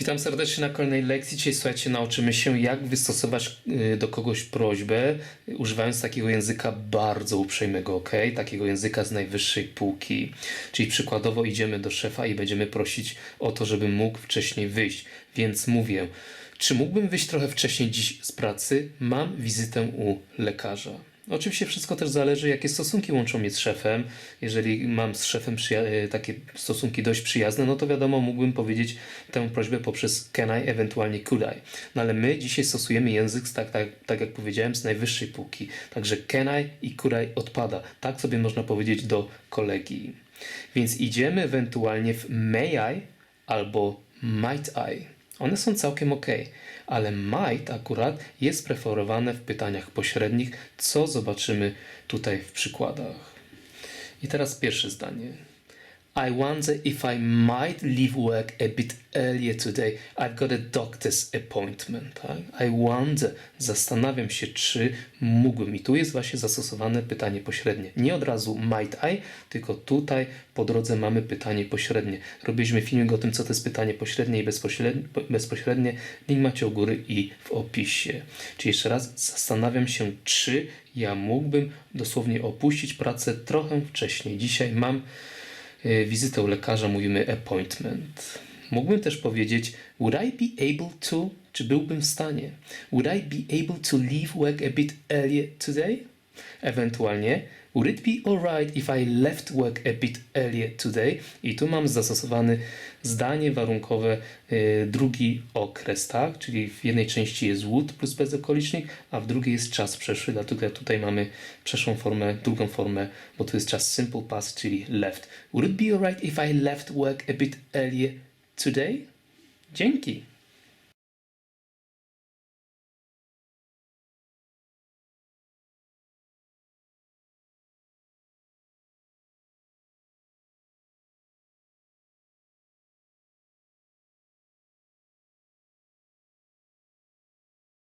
Witam serdecznie na kolejnej lekcji. Dzisiaj słuchajcie, nauczymy się jak wystosować y, do kogoś prośbę, y, używając takiego języka bardzo uprzejmego, ok? Takiego języka z najwyższej półki. Czyli przykładowo idziemy do szefa i będziemy prosić o to, żeby mógł wcześniej wyjść. Więc mówię, czy mógłbym wyjść trochę wcześniej dziś z pracy? Mam wizytę u lekarza. Oczywiście wszystko też zależy, jakie stosunki łączą mnie z szefem. Jeżeli mam z szefem e, takie stosunki dość przyjazne, no to wiadomo, mógłbym powiedzieć tę prośbę poprzez can I, ewentualnie could I. No ale my dzisiaj stosujemy język, tak, tak, tak jak powiedziałem, z najwyższej półki. Także can I i could I odpada. Tak sobie można powiedzieć do kolegi. Więc idziemy ewentualnie w may I albo might I. One są całkiem ok, ale might akurat jest preferowane w pytaniach pośrednich, co zobaczymy tutaj w przykładach. I teraz pierwsze zdanie. I wonder if I might leave work a bit earlier today. I've got a doctor's appointment. Tak? I wonder, zastanawiam się, czy mógłbym. I tu jest właśnie zastosowane pytanie pośrednie. Nie od razu might I, tylko tutaj po drodze mamy pytanie pośrednie. Robiliśmy filmik o tym, co to jest pytanie pośrednie i bezpośrednie. bezpośrednie. Link macie u góry i w opisie. Czyli jeszcze raz, zastanawiam się, czy ja mógłbym dosłownie opuścić pracę trochę wcześniej. Dzisiaj mam wizytę u lekarza, mówimy appointment. Mógłbym też powiedzieć, would I be able to, czy byłbym w stanie, would I be able to leave work a bit earlier today? Ewentualnie, would it be alright if I left work a bit earlier today? I tu mam zastosowany zdanie warunkowe, e, drugi okres, tak? Czyli w jednej części jest would plus bezokolicznik, a w drugiej jest czas przeszły, dlatego tutaj mamy przeszłą formę, drugą formę, bo tu jest czas simple past, czyli left. Would it be alright if I left work a bit earlier today? Dzięki.